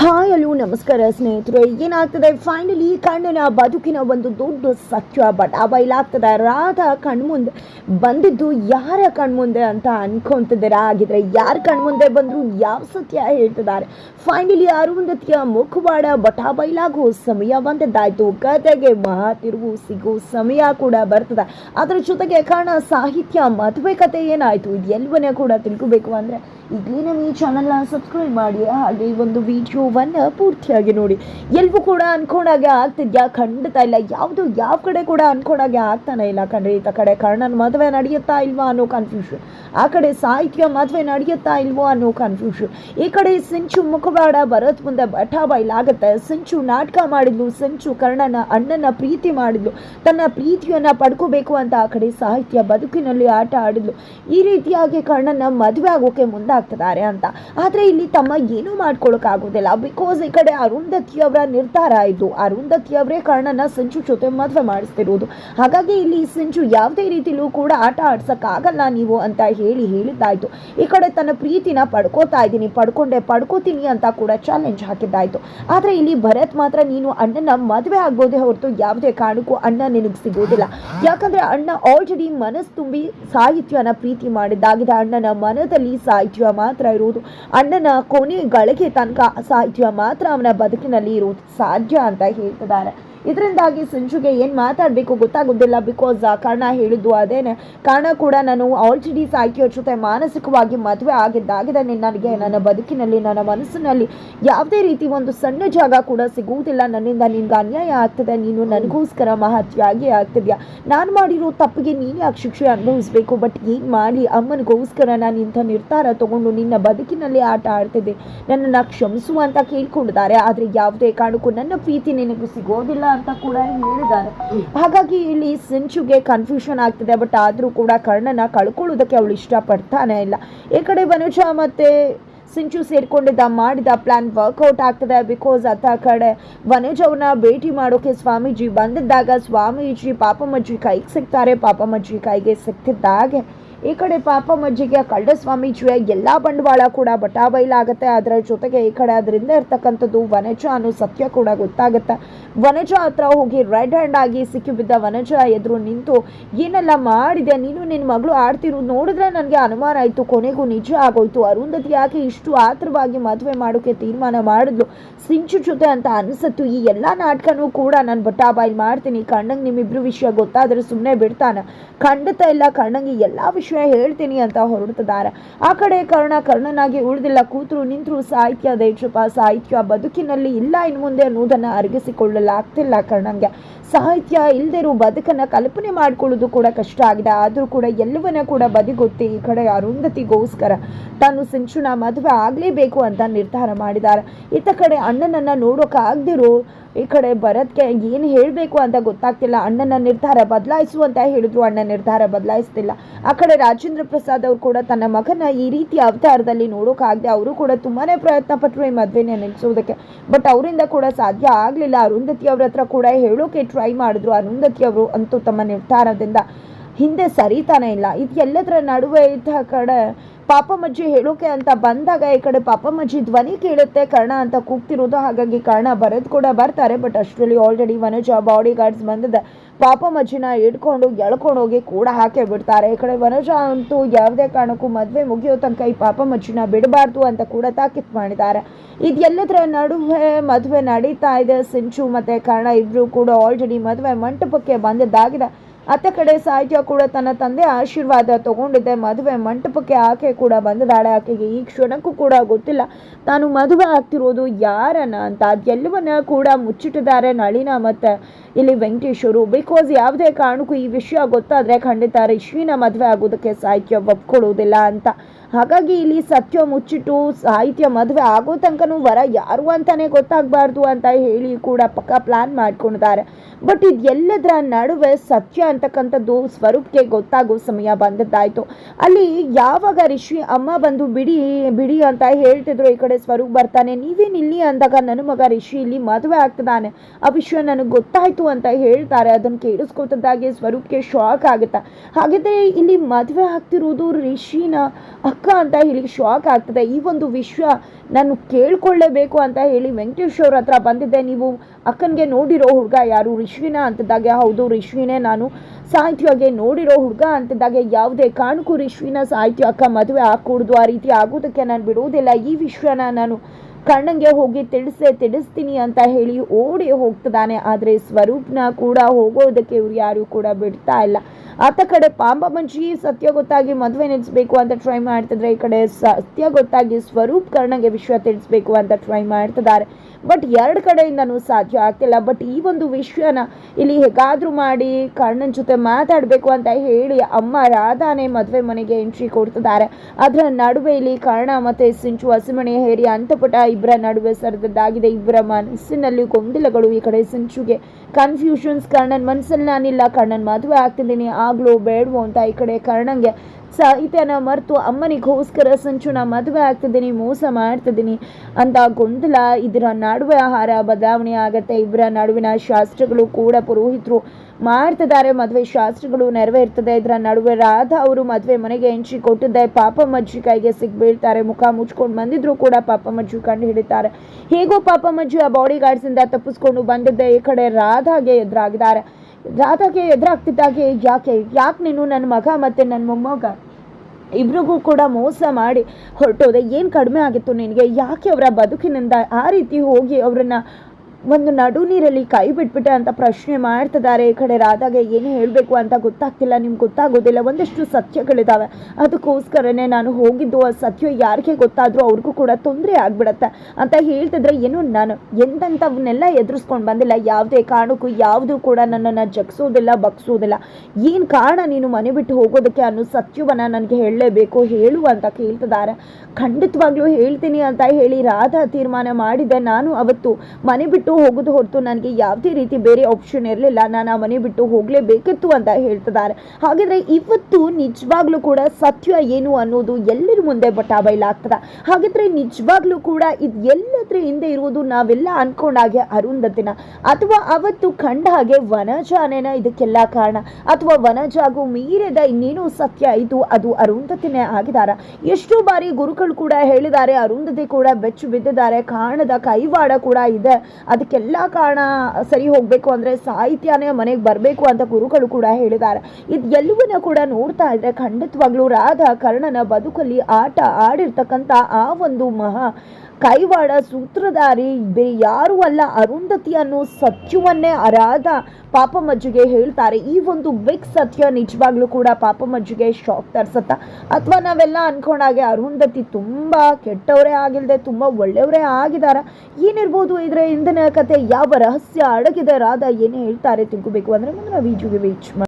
Hi ಅಲ್ಲೂ ನಮಸ್ಕಾರ ಸ್ನೇಹಿತರೆ. ಏನಾಗ್ತದೆ? ಫೈನಲಿ ಕಣ್ಣಿನ ಬದುಕಿನ ಒಂದು ದೊಡ್ಡ ಸತ್ಯ ಬಟ್ ಬೈಲಾಗ್ತದೆ ರಾಧಾ ಕಣ್ಮುಂದೆ ಬಂದಿದ್ದು ಯಾರ ಕಣ್ಮುಂದೆ ಅಂತ ಅನ್ಕೊಂತಿದ್ದೀರಾ? ಆಗಿದ್ರೆ ಯಾರ ಕಣ್ಮುಂದೆ ಬಂದ್ರು ಯಾವ ಸತ್ಯ ಹೇಳ್ತಿದ್ದಾರೆ? ಫೈನಲಿ ಅರುಂಧತಿಯ ಮುಖವಾಡ ಬಟ ಬೈಲಾಗೋ ಸಮಯ ಬಂದದ್ದಾಯ್ತು. ಕತೆಗೆ ಮಹಾ ತಿರುವು ಸಿಗೋ ಸಮಯ ಕೂಡ ಬರ್ತದೆ. ಅದರ ಜೊತೆಗೆ ಕಾರಣ ಸಾಹಿತ್ಯ ಮದುವೆ ಕತೆ ಏನಾಯ್ತು? ಇದು ಎಲ್ಲವನ್ನೇ ಕೂಡ ತಿಳ್ಕೋಬೇಕು ಅಂದ್ರೆ ಈಗಲೇ ನಮ್ಮ ಈ ಚಾನಲ್ನ ಸಬ್ಸ್ಕ್ರೈಬ್ ಮಾಡಿ, ಹಾಗೆ ಈ ಒಂದು ವಿಡಿಯೋವನ್ನು ಪೂರ್ತಿಯಾಗಿ ನೋಡಿ. ಎಲ್ಲವೂ ಕೂಡ ಅಂದ್ಕೊಂಡಾಗೆ ಆಗ್ತಿದ್ಯಾ? ಖಂಡಿತ ಇಲ್ಲ. ಯಾವುದು, ಯಾವ ಕಡೆ ಕೂಡ ಅಂದ್ಕೊಂಡಾಗೆ ಆಗ್ತಾನೆ ಇಲ್ಲ ಖಂಡಿತ ಕಡೆ ಕರ್ಣನ ಮದುವೆ ನಡೆಯುತ್ತಾ ಇಲ್ವಾ ಅನ್ನೋ ಕನ್ಫ್ಯೂಷನ್ ಆ ಕಡೆ ಸಾಹಿತ್ಯ ಮದುವೆ ನಡೆಯುತ್ತಾ ಇಲ್ವೋ ಅನ್ನೋ ಕನ್ಫ್ಯೂಷನ್ ಈ ಕಡೆ ಸಿಂಚು ಮುಖವಾಡ ಬರೋದ್ ಮುಂದೆ ಬಠ ಬಯಲಾಗುತ್ತೆ ಸಿಂಚು ನಾಟಕ ಮಾಡಿದ್ಲು, ಸಿಂಚು ಕರ್ಣನ ಅಣ್ಣನ ಪ್ರೀತಿ ಮಾಡಿದ್ಲು. ತನ್ನ ಪ್ರೀತಿಯನ್ನು ಪಡ್ಕೋಬೇಕು ಅಂತ ಆ ಕಡೆ ಸಾಹಿತ್ಯ ಬದುಕಿನಲ್ಲಿ ಆಟ ಆಡಿದ್ಲು. ಈ ರೀತಿಯಾಗಿ ಕರ್ಣನ ಮದುವೆ ಆಗೋಕೆ ಮುಂದಾಗ್ತಿದ್ದಾರೆ ಅಂತ. ಆದ್ರೆ ಇಲ್ಲಿ ತಮ್ಮ ಏನೂ ಮಾಡ್ಕೊಳಕ್ಕಾಗೋದಿಲ್ಲ. ಬಿಕಾಸ್ ಈ ಕಡೆ ಅರುಂಧತಿ ಅವರ ನಿರ್ಧಾರ ಇದ್ದು ಅರುಂಧತಿ ಅವರೇ ಕರ್ಣನ ಸಂಚು ಜೊತೆ ಮದುವೆ ಮಾಡಿಸ್ತಿರೋದು. ಹಾಗಾಗಿ ಇಲ್ಲಿ ಸಂಚು ಯಾವುದೇ ರೀತಿಲೂ ಕೂಡ ಆಟ ಆಡ್ಸೋಕ್ಕಾಗಲ್ಲ ನೀವು ಅಂತ ಹೇಳಿ ಹೇಳಿದ್ದಾಯಿತು. ಈ ಕಡೆ ತನ್ನ ಪ್ರೀತಿನ ಪಡ್ಕೋತಾ ಇದ್ದೀನಿ. ಪಡ್ಕೊಂಡೆ, ಪಡ್ಕೋತೀನಿ ಅಂತ ಕೂಡ ಚಾಲೆಂಜ್ ಹಾಕಿದ್ದಾಯ್ತು. ಆದ್ರೆ ಇಲ್ಲಿ ಭರತ್ ಮಾತ್ರ ನೀನು ಅಣ್ಣನ ಮದುವೆ ಆಗ್ಬೋದೇ ಹೊರತು ಯಾವುದೇ ಕಾರಣಕ್ಕೂ ಅಣ್ಣ ನಿನಗೆ ಸಿಗೋದಿಲ್ಲ. ಯಾಕಂದ್ರೆ ಅಣ್ಣ ಆಲ್ರೆಡಿ ಮನಸ್ಸು ತುಂಬಿ ಸಾಹಿತ್ಯನ ಪ್ರೀತಿ ಮಾಡಿದ್ದಾಗಿದೆ. ಅಣ್ಣನ ಮನದಲ್ಲಿ ಸಾಹಿತ್ಯ ಮಾತ್ರ ಇರುವುದು. ಅಣ್ಣನ ಕೊನೆ ಗಳಿಗೆ ತನಕ ಸಾಹಿತ್ಯ ಮಾತ್ರ ಅವನ ಬದುಕಿನಲ್ಲಿ ಇರುವುದು ಸಾಧ್ಯ ಅಂತ ಹೇಳ್ತಿದ್ದಾರೆ. ಇದರಿಂದಾಗಿ ಸಂಜುಗೆ ಏನು ಮಾತಾಡಬೇಕು ಗೊತ್ತಾಗೋದಿಲ್ಲ ಬಿಕಾಸ್ ಕಾರಣ ಹೇಳಿದ್ದು ಅದೇನೆ. ಕಾರಣ ಕೂಡ ನಾನು ಆಲ್ರೆಡಿ ಸಾಕಿಯೋ ಜೊತೆ ಮಾನಸಿಕವಾಗಿ ಮದುವೆ ಆಗಿದ್ದಾಗಿದ್ದಾನೆ ನನಗೆ ನನ್ನ ಬದುಕಿನಲ್ಲಿ, ನನ್ನ ಮನಸ್ಸಿನಲ್ಲಿ ಯಾವುದೇ ರೀತಿ ಒಂದು ಸಣ್ಣ ಜಾಗ ಕೂಡ ಸಿಗುವುದಿಲ್ಲ. ನನ್ನಿಂದ ನಿನ್ಗೆ ಅನ್ಯಾಯ ಆಗ್ತದೆ. ನೀನು ನನಗೋಸ್ಕರ ಮಹತ್ಯಾಗಿ ಆಗ್ತಿದ್ಯಾ? ನಾನು ಮಾಡಿರೋ ತಪ್ಪಿಗೆ ನೀನು ಯಾಕೆ ಶಿಕ್ಷೆ ಅನುಭವಿಸ್ಬೇಕು? ಬಟ್ ಏನು ಮಾಡಿ? ಅಮ್ಮನಿಗೋಸ್ಕರ ನಾನು ಇಂಥ ನಿರ್ಧಾರ ತಗೊಂಡು ನಿನ್ನ ಬದುಕಿನಲ್ಲಿ ಆಟ ಆಡ್ತಿದ್ದೆ. ನನ್ನನ್ನು ಕ್ಷಮಿಸು ಅಂತ ಕೇಳ್ಕೊಂಡಿದ್ದಾರೆ. ಆದರೆ ಯಾವುದೇ ಕಾರಣಕ್ಕೂ ನನ್ನ ಪ್ರೀತಿ ನಿನಗೂ ಸಿಗೋದಿಲ್ಲ. ಅಂತ ಕೂಡ ಹೇಳಿದ್ದಾರೆ. ಹಾಗಾಗಿ ಇಲ್ಲಿ ಸಿಂಚುಗೆ ಕನ್ಫ್ಯೂಷನ್ ಆಗ್ತಿದೆ ಬಟ್ ಆದರೂ ಕೂಡ ಕರ್ಣನ ಕಳ್ಕೊಳ್ಳೋದಕ್ಕೆ ಅವಳು ಇಷ್ಟಪಡ್ತಾನೆ ಇಲ್ಲ. ಈ ಕಡೆ ವನುಜ ಮತ್ತೆ ಸಿಂಚು ಸೇರ್ಕೊಂಡಿದ್ದ, ಮಾಡಿದ ಪ್ಲಾನ್ ವರ್ಕೌಟ್ ಆಗ್ತದೆ ಬಿಕಾಸ್ ಅತ್ತ ಕಡೆ ವನುಜ್ ಅವ್ರನ್ನ ಭೇಟಿ ಮಾಡೋಕೆ ಸ್ವಾಮೀಜಿ ಬಂದಿದ್ದಾಗ ಸ್ವಾಮೀಜಿ ಪಾಪಮ್ಮಜ್ಜಿ ಕೈಗೆ ಸಿಗ್ತಾರೆ ಪಾಪಮ್ಮಜ್ಜಿ ಕೈಗೆ ಸಿಕ್ತಿದ್ದಾಗೆ ಈ ಕಡೆ ಪಾಪ ಮಜ್ಜಿಗೆ ಕಳ್ಳ ಸ್ವಾಮೀಜಿಯ ಎಲ್ಲ ಬಂಡವಾಳ ಕೂಡ ಬಟಾಬೈಲಾಗತ್ತೆ. ಅದರ ಜೊತೆಗೆ ಈ ಕಡೆ ಅದರಿಂದ ಇರ್ತಕ್ಕಂಥದ್ದು ವನಜ ಅನ್ನೋ ಸತ್ಯ ಕೂಡ ಗೊತ್ತಾಗುತ್ತೆ. ವನಜ ಹತ್ರ ಹೋಗಿ ರೆಡ್ ಹ್ಯಾಂಡ್ ಆಗಿ ಸಿಕ್ಕಿಬಿದ್ದ ವನಜ ಎದುರು ನಿಂತು, ಏನೆಲ್ಲ ಮಾಡಿದೆ? ನೀನು ನಿನ್ನ ಮಗಳು ಆಡ್ತಿರೋದು ನೋಡಿದ್ರೆ ನನಗೆ ಅನುಮಾನ ಆಯಿತು. ಕೊನೆಗೂ ನಿಜ ಆಗೋಯ್ತು. ಅರುಂಧತಿ ಯಾಕೆ ಇಷ್ಟು ಆತರವಾಗಿ ಮದುವೆ ಮಾಡೋಕೆ ತೀರ್ಮಾನ ಮಾಡಿದ್ಲು? ಸಿಂಚು ಜೊತೆ ಅಂತ ಅನಿಸತ್ತು. ಈ ಎಲ್ಲ ನಾಟಕನೂ ಕೂಡ ನಾನು ಬಟಾಬಾಯಿ ಮಾಡ್ತೀನಿ. ಕಣ್ಣಂಗೆ ನಿಮ್ಮಿಬ್ರು ವಿಷಯ ಗೊತ್ತಾದರೆ ಸುಮ್ಮನೆ ಬಿಡ್ತಾನೆ. ಖಂಡಿತ ಇಲ್ಲ ಕಣ್ಣಂಗೆ, ಎಲ್ಲ ವಿಷಯ ಹೇಳ್ತೀನಿ ಅಂತ ಹೊರಡ್ತಿದ್ದಾರೆ ಆ ಕಡೆ ಕರ್ಣ ಕರ್ಣನಾಗಿ ಉಳಿದಿಲ್ಲ. ಕೂತರು ನಿಂತರು ಸಾಹಿತ್ಯ ದೇಶಪ, ಸಾಹಿತ್ಯ ಬದುಕಿನಲ್ಲಿ ಇಲ್ಲ ಇನ್ನು ಮುಂದೆ ಅನ್ನೋದನ್ನು ಅರಗಿಸಿಕೊಳ್ಳಲಾಗ್ತಿಲ್ಲ ಕರ್ಣಂಗೆ ಸಾಹಿತ್ಯ ಇಲ್ದಿರೋ ಬದುಕನ್ನು ಕಲ್ಪನೆ ಮಾಡ್ಕೊಳ್ಳೋದು ಕೂಡ ಕಷ್ಟ ಆಗಿದೆ. ಆದರೂ ಕೂಡ ಎಲ್ಲವನ್ನ ಕೂಡ ಬದಿಗೊತ್ತಿ ಈ ಕಡೆ ಅರುಂಧತಿಗೋಸ್ಕರ ತಾನು ಸಿಂಚುನ ಮದುವೆ ಆಗಲೇಬೇಕು ಅಂತ ನಿರ್ಧಾರ ಮಾಡಿದ್ದಾರೆ. ಇತ್ತ ಕಡೆ ಅಣ್ಣನನ್ನ ನೋಡೋಕ್ಕಾಗ್ದಿರೋ ಈ ಕಡೆ ಭರತ್ಗೆ ಏನು ಹೇಳಬೇಕು ಅಂತ ಗೊತ್ತಾಗ್ತಿಲ್ಲ. ಅಣ್ಣನ ನಿರ್ಧಾರ ಬದಲಾಯಿಸು ಅಂತ ಹೇಳಿದ್ರು. ಅಣ್ಣ ನಿರ್ಧಾರ ಬದಲಾಯಿಸ್ತಿಲ್ಲ. ಆ ಕಡೆ ರಾಜೇಂದ್ರ ಪ್ರಸಾದ್ ಅವರು ಕೂಡ ತನ್ನ ಮಗನ ಈ ರೀತಿ ಅವತಾರದಲ್ಲಿ ನೋಡೋಕ್ಕಾಗದೆ ಅವರು ಕೂಡ ತುಂಬಾ ಪ್ರಯತ್ನ ಪಟ್ಟರು ಈ ಮದುವೆನ ನಿಲ್ಲಿಸೋದಕ್ಕೆ ಬಟ್ ಅವರಿಂದ ಕೂಡ ಸಾಧ್ಯ ಆಗಲಿಲ್ಲ. ಅರುಂಧತಿ ಅವ್ರ ಹತ್ರ ಕೂಡ ಹೇಳೋಕೆ ಟ್ರೈ ಮಾಡಿದ್ರು. ಅರುಂಧತಿ ಅವರು ಅಂತೂ ತಮ್ಮ ನಿರ್ಧಾರದಿಂದ ಹಿಂದೆ ಸರಿತಾನೆ ಇಲ್ಲ. ಇದು ಎಲ್ಲದರ ನಡುವೆ ಇದ್ದ ಕಡೆ ಪಾಪಮಜ್ಜಿ ಹೇಳೋಕೆ ಅಂತ ಬಂದಾಗ ಈ ಕಡೆ ಪಾಪಮಜ್ಜಿ ಧ್ವನಿ ಕೇಳುತ್ತೆ ಕರ್ಣ ಅಂತ ಕೂಗ್ತಿರೋದು. ಹಾಗಾಗಿ ಕರ್ಣ ಬರೋದು ಕೂಡ ಬರ್ತಾರೆ. ಬಟ್ ಅಷ್ಟರಲ್ಲಿ ಆಲ್ರೆಡಿ ವನಜ ಬಾಡಿ ಗಾರ್ಡ್ಸ್ ಬಂದಿದೆ. ಪಾಪಮಜ್ಜಿನ ಇಟ್ಕೊಂಡು ಎಳ್ಕೊಂಡು ಹೋಗಿ ಕೂಡ ಹಾಕಿ ಬಿಡ್ತಾರೆ. ಈ ಕಡೆ ವನಜ ಅಂತೂ ಯಾವುದೇ ಕಾರಣಕ್ಕೂ ಮದುವೆ ಮುಗಿಯೋ ತನಕ ಈ ಪಾಪಮಜ್ಜಿನ ಬಿಡಬಾರ್ದು ಅಂತ ಕೂಡ ತಾಕೀತ್ ಮಾಡಿದ್ದಾರೆ. ಇದೆಲ್ಲದರ ನಡುವೆ ಮದುವೆ ನಡೀತಾ ಇದೆ. ಸಿಂಚು ಮತ್ತು ಕರ್ಣ ಇಬ್ಬರು ಕೂಡ ಆಲ್ರೆಡಿ ಮದುವೆ ಮಂಟಪಕ್ಕೆ ಬಂದಿದ್ದಾಗಿದೆ. ಅತ್ತ ಕಡೆ ಸಾಹಿತ್ಯ ಕೂಡ ತನ್ನ ತಂದೆ ಆಶೀರ್ವಾದ ತಗೊಂಡಿದ್ದೆ ಮದುವೆ ಮಂಟಪಕ್ಕೆ ಆಕೆ ಕೂಡ ಬಂದಿದ್ದಾಳೆ ಆಕೆಗೆ ಈ ಕ್ಷಣಕ್ಕೂ ಕೂಡ ಗೊತ್ತಿಲ್ಲ. ತಾನು ಮದುವೆ ಆಗ್ತಿರೋದು ಯಾರನ್ನ ಅಂತ ಅದೆಲ್ಲವನ್ನ ಕೂಡ ಮುಚ್ಚಿಟ್ಟಿದ್ದಾರೆ ನಳಿನ ಮತ್ತು ಇಲ್ಲಿ ವೆಂಕಟೇಶ್ವರು. ಬಿಕಾಸ್ ಯಾವುದೇ ಕಾರಣಕ್ಕೂ ಈ ವಿಷಯ ಗೊತ್ತಾದರೆ ಖಂಡಿತ ರಿಶ್ವಿನ ಮದುವೆ ಆಗೋದಕ್ಕೆ ಸಾಹಿತ್ಯ ಒಪ್ಕೊಳ್ಳೋದಿಲ್ಲ ಅಂತ. ಹಾಗಾಗಿ ಇಲ್ಲಿ ಸತ್ಯ ಮುಚ್ಚಿಟ್ಟು ಸಾಹಿತ್ಯ ಮದುವೆ ಆಗೋ ತನಕನೂ ವರ ಯಾರು ಅಂತಾನೆ ಗೊತ್ತಾಗಬಾರ್ದು ಅಂತ ಹೇಳಿ ಕೂಡ ಪಕ್ಕ ಪ್ಲಾನ್ ಮಾಡ್ಕೊಂಡಿದ್ದಾರೆ. ಬಟ್ ಇದೆಲ್ಲದರ ನಡುವೆ ಸತ್ಯ ಅಂತಕ್ಕಂಥದ್ದು ಸ್ವರೂಪಕ್ಕೆ ಗೊತ್ತಾಗೋ ಸಮಯ ಬಂದದ್ದಾಯಿತು. ಅಲ್ಲಿ ಯಾವಾಗ ರಿಷಿ ಅಮ್ಮ ಬಂದು ಬಿಡಿ ಬಿಡಿ ಅಂತ ಹೇಳ್ತಿದ್ರು, ಈ ಕಡೆ ಸ್ವರೂಪ್ ಬರ್ತಾನೆ, ನೀವೇನು ಇಲ್ಲಿ ಅಂದಾಗ ನನ್ನ ಮಗ ರಿಷಿ ಇಲ್ಲಿ ಮದುವೆ ಆಗ್ತದಾನೆ ಆ ವಿಷಯ ನನಗೆ ಗೊತ್ತಾಯ್ತು ಅಂತ ಹೇಳ್ತಾರೆ, ಅದನ್ನು ಕೇಳಿಸ್ಕೊತದ್ದಾಗೆ ಸ್ವರೂಪಕ್ಕೆ ಶಾಕ್ ಆಗುತ್ತೆ. ಹಾಗಿದ್ರೆ ಇಲ್ಲಿ ಮದುವೆ ಆಗ್ತಿರೋದು ರಿಷಿನ ಅಕ್ಕ ಅಂತ ಹೇಳಿ ಶಾಕ್ ಆಗ್ತದೆ. ಈ ಒಂದು ವಿಷಯ ನಾನು ಕೇಳ್ಕೊಳ್ಳೇಬೇಕು ಅಂತ ಹೇಳಿ ವೆಂಕಟೇಶ್ ಅವ್ರ ಹತ್ರ ಬಂದಿದ್ದೆ. ನೀವು ಅಕ್ಕನಿಗೆ ನೋಡಿರೋ ಹುಡುಗ ಯಾರು? ರಿಶ್ವಿನ ಅಂತದಾಗೆ. ಹೌದು, ರಿಶ್ವಿನೇ ನಾನು. ಸಾಹಿತ್ಯಗೆ ನೋಡಿರೋ ಹುಡುಗ ಅಂತದಾಗೆ. ಯಾವುದೇ ಕಾರಣಕ್ಕೂ ರಿಶ್ವಿನ ಸಾಹಿತ್ಯ ಅಕ್ಕ ಮದುವೆ ಹಾಕೂಡ್ದು ಆ ರೀತಿ ಆಗೋದಕ್ಕೆ ನಾನು ಬಿಡುವುದಿಲ್ಲ ಈ ವಿಷಯನ ನಾನು ಕಣ್ಣಂಗೆ ಹೋಗಿ ತಿಳಿಸೇ ತಿಳಿಸ್ತೀನಿ ಅಂತ ಹೇಳಿ ಓಡಿ ಹೋಗ್ತದಾನೆ ಆದರೆ ಸ್ವರೂಪ್ನ ಕೂಡ ಹೋಗೋದಕ್ಕೆ ಇವ್ರು ಯಾರು ಕೂಡ ಬಿಡ್ತಾ ಇಲ್ಲ. ಆತ ಕಡೆ ಪಾಂಬ ಮಂಜಿ ಸತ್ಯ ಗೊತ್ತಾಗಿ ಮದುವೆ ನಡೆಸಬೇಕು ಅಂತ ಟ್ರೈ ಮಾಡ್ತಿದ್ರೆ ಈ ಕಡೆ ಸತ್ಯ ಗೊತ್ತಾಗಿ ಸ್ವರೂಪ್ ಕರ್ಣಗೆ ವಿಷಯ ತಿಳಿಸ್ಬೇಕು ಅಂತ ಟ್ರೈ ಮಾಡ್ತಿದ್ದಾರೆ. ಬಟ್ ಎರಡು ಕಡೆಯಿಂದನೂ ಸಾಧ್ಯ ಆಗ್ತಿಲ್ಲ. ಬಟ್ ಈ ಒಂದು ವಿಷಯನ ಇಲ್ಲಿ ಹೇಗಾದ್ರೂ ಮಾಡಿ ಕರ್ಣನ್ ಜೊತೆ ಮಾತಾಡಬೇಕು ಅಂತ ಹೇಳಿ ಅಮ್ಮ ರಾಧಾನೇ ಮದುವೆ ಮನೆಗೆ ಎಂಟ್ರಿ ಕೊಡ್ತಿದ್ದಾರೆ. ಅದರ ನಡುವೆ ಇಲ್ಲಿ ಕರ್ಣ ಮತ್ತೆ ಸಿಂಚು, ಹಸಿಮಣೆ, ಹೇರಿ, ಅಂತಪಟ ಇಬ್ಬರ ನಡುವೆ ಸರಿದದ್ದಾಗಿದೆ. ಇಬ್ಬರ ಮನಸ್ಸಿನಲ್ಲಿ ಗೊಂದಲಗಳು ಈ ಕಡೆ ಸಿಂಚುಗೆ. ಕನ್ಫ್ಯೂಷನ್ಸ್ ಕರ್ಣನ್ ಮನಸ್ಸಲ್ಲಿ ನಾನಿಲ್ಲ. ಕರ್ಣನ್ ಮದುವೆ ಆಗ್ತಿದ್ದೀನಿ. ಆಗ್ಲೋ ಬೇಡವು ಅಂತ ಈ ಕಡೆ ಕರ್ಣಂಗೆ. ಸಾಹಿತ್ಯನ ಮರೆತು ಅಮ್ಮನಿಗೋಸ್ಕರ ಸಂಚುನ ಮದುವೆ ಆಗ್ತಿದ್ದೀನಿ, ಮೋಸ ಮಾಡ್ತಿದ್ದೀನಿ ಅಂತ ಗೊಂದಲ. ಇದರ ನಡುವೆ ಆಹಾರ ಬದಲಾವಣೆ ಆಗತ್ತೆ. ಇವರ ನಡುವಿನ ಶಾಸ್ತ್ರಗಳು ಕೂಡ ಪುರೋಹಿತರು ಮಾಡ್ತಿದ್ದಾರೆ. ಮದುವೆ ಶಾಸ್ತ್ರಗಳು ನೆರವೇರ್ತದೆ. ಇದರ ನಡುವೆ ರಾಧಾ ಅವರು ಮದುವೆ ಮನೆಗೆ ಎಂಟ್ರಿ ಕೊಟ್ಟಿದ್ದೆ. ಪಾಪ ಮಜ್ಜಿ ಕೈಗೆ ಸಿಗ್ಬೀಳ್ತಾರೆ ಮುಖ ಮುಚ್ಕೊಂಡು ಬಂದಿದ್ರು ಕೂಡ ಪಾಪ ಮಜ್ಜು ಕಂಡು ಹಿಡಿತಾರೆ. ಹೇಗೋ ಪಾಪ ಮಜ್ಜು ಆ ಬಾಡಿ ಗಾರ್ಡ್ಸಿಂದ ತಪ್ಪಿಸ್ಕೊಂಡು ಬಂದಿದ್ದೆ. ಈ ಕಡೆ ರಾಧಾಗೆ ಎದುರಾಗಿದ್ದಾರೆ. ರಾಧಾಗೆ ಎದುರಾಗ್ತಿದ್ದಾಗೆ ಯಾಕೆ? ಯಾಕೆ ನೀನು ನನ್ನ ಮಗ ಮತ್ತು ನನ್ನ ಮೊಮ್ಮಗ? ಇಬ್ರಿಗೂ ಕೂಡ ಮೋಸ ಮಾಡಿ ಹೊರಟೋದೆ. ಏನು ಕಡಿಮೆ ಆಗಿತ್ತು ನಿನಗೆ? ಯಾಕೆ ಅವರ ಬದುಕಿನಿಂದ ಆ ರೀತಿ ಹೋಗಿ ಅವರನ್ನ ಒಂದು ನಡು ನೀರಲ್ಲಿ ಕೈ ಬಿಟ್ಬಿಟ್ಟೆ ಅಂತ ಪ್ರಶ್ನೆ ಮಾಡ್ತಿದ್ದಾರೆ. ಈ ಕಡೆ ರಾಧಾಗೆ ಏನು ಹೇಳಬೇಕು ಅಂತ ಗೊತ್ತಾಗ್ತಿಲ್ಲ, ನಿಮ್ಗೆ ಗೊತ್ತಾಗೋದಿಲ್ಲ, ಒಂದಷ್ಟು ಸತ್ಯಗಳಿದ್ದಾವೆ ಅದಕ್ಕೋಸ್ಕರನೇ ನಾನು ಹೋಗಿದ್ದು, ಆ ಸತ್ಯ ಯಾರಿಗೆ ಗೊತ್ತಾದರೂ ಅವ್ರಿಗೂ ಕೂಡ ತೊಂದರೆ ಆಗ್ಬಿಡತ್ತೆ ಅಂತ ಹೇಳ್ತಿದ್ರೆ ಏನು ನಾನು ಎಂತೆಂಥವನ್ನೆಲ್ಲ ಎದುರಿಸ್ಕೊಂಡು ಬಂದಿಲ್ಲ. ಯಾವುದೇ ಕಾರಣಕ್ಕೂ ಯಾವುದೂ ಕೂಡ ನನ್ನನ್ನು ಜಗ್ಸೋದಿಲ್ಲ, ಬಗ್ಸೋದಿಲ್ಲ. ಏನು ಕಾರಣ ನೀನು ಮನೆ ಬಿಟ್ಟು ಹೋಗೋದಕ್ಕೆ ಅನ್ನೋ ಸತ್ಯವನ್ನು ನನಗೆ ಹೇಳಲೇಬೇಕು, ಹೇಳು ಅಂತ ಕೇಳ್ತಿದ್ದಾರೆ. ಖಂಡಿತವಾಗ್ಲೂ ಹೇಳ್ತೀನಿ ಅಂತ ಹೇಳಿ ರಾಧಾ ತೀರ್ಮಾನ ಮಾಡಿದೆ ನಾನು ಅವತ್ತು ಮನೆ ಬಿಟ್ಟು ಹೋಗೋದು ಹೊರತು ನನಗೆ ಯಾವುದೇ ರೀತಿ ಬೇರೆ ಆಪ್ಷನ್ ಇರಲಿಲ್ಲ. ನಾನು ಆ ಮನೆ ಬಿಟ್ಟು ಹೋಗಲೇಬೇಕಿತ್ತು ಅಂತ ಹೇಳ್ತಿದ್ದಾರೆ. ಹಾಗಿದ್ರೆ ಇವತ್ತು ನಿಜವಾಗ್ಲೂ ಕೂಡ ಸತ್ಯ ಏನು ಅನ್ನೋದು ಎಲ್ಲರ ಮುಂದೆ ಬಟ್ಟ ಬಯಲಾಗ್ತದೆ ಹಾಗಿದ್ರೆ ನಿಜವಾಗ್ಲೂ ಕೂಡ ಇದು ಎಲ್ಲದ್ರ ಹಿಂದೆ ಇರುವುದು ನಾವೆಲ್ಲ ಅನ್ಕೊಂಡಾಗೆ ಅರುಂಧತಿನ. ಅಥವಾ ಅವತ್ತು ಕಂಡ ಹಾಗೆ ವನಜಾನೇನ ಇದಕ್ಕೆಲ್ಲ ಕಾರಣ. ಅಥವಾ ವನಜಾಗು ಮೀರಿದ ಇನ್ನೇನು ಸತ್ಯ ಇದು, ಅದು ಅರುಂಧತಿನೇ ಆಗಿದಾರ ಎಷ್ಟು ಬಾರಿ ಗುರುಗಳು ಕೂಡ ಹೇಳಿದ್ದಾರೆ, ಅರುಂಧತಿ ಕೂಡ ಬೆಚ್ಚು ಬಿದ್ದಿದ್ದಾರೆ ಕಾರಣದ ಕೈವಾಡ ಕೂಡ ಇದೆ. ಅದಕ್ಕೆಲ್ಲ ಕಾರಣ ಸರಿ ಹೋಗಬೇಕು ಅಂದರೆ ಸಾಹಿತ್ಯನೇ ಮನೆಗೆ ಬರಬೇಕು ಅಂತ ಗುರುಗಳು ಕೂಡ ಹೇಳಿದ್ದಾರೆ. ಇದು ಎಲ್ಲವನ್ನ ಕೂಡ ನೋಡ್ತಾ ಇದ್ರೆ ಖಂಡಿತವಾಗ್ಲೂ ರಾಧಾ ಕರ್ಣನ ಬದುಕಲ್ಲಿ ಆಟ ಆಡಿರ್ತಕ್ಕಂಥ ಆ ಒಂದು ಮಹಾ ಕೈವಾಡ ಸೂತ್ರಧಾರಿ ಬೇರೆ ಯಾರೂ ಅಲ್ಲ, ಅರುಂಧತಿ ಅನ್ನೋ ಸತ್ಯವನ್ನೇ ಅರಾಧ ಪಾಪಮಜ್ಜಿಗೆ ಹೇಳ್ತಾರೆ. ಈ ಒಂದು ಬಿಗ್ ಸತ್ಯ ನಿಜವಾಗ್ಲೂ ಕೂಡ ಪಾಪಮಜ್ಜಿಗೆ ಶಾಕ್ ತರ್ಸತ್ತ. ಅಥವಾ ನಾವೆಲ್ಲ ಅನ್ಕೊಂಡಾಗೆ ಅರುಂಧತಿ ತುಂಬ ಕೆಟ್ಟವರೇ ಆಗಿಲ್ಲದೆ ತುಂಬ ಒಳ್ಳೆಯವರೇ ಆಗಿದ್ದಾರೆ. ಏನಿರ್ಬೋದು ಇದರ ಹಿಂದಿನ ಕತೆ ಯಾವ ರಹಸ್ಯ ಅಡಗಿದೆ ರಾಧ ಏನೇ ಹೇಳ್ತಾರೆ ತಿಳ್ಕೋಬೇಕು. ಅಂದರೆ ಮುಂದಿನ ವೀಜುಗೆ ವೀಚ್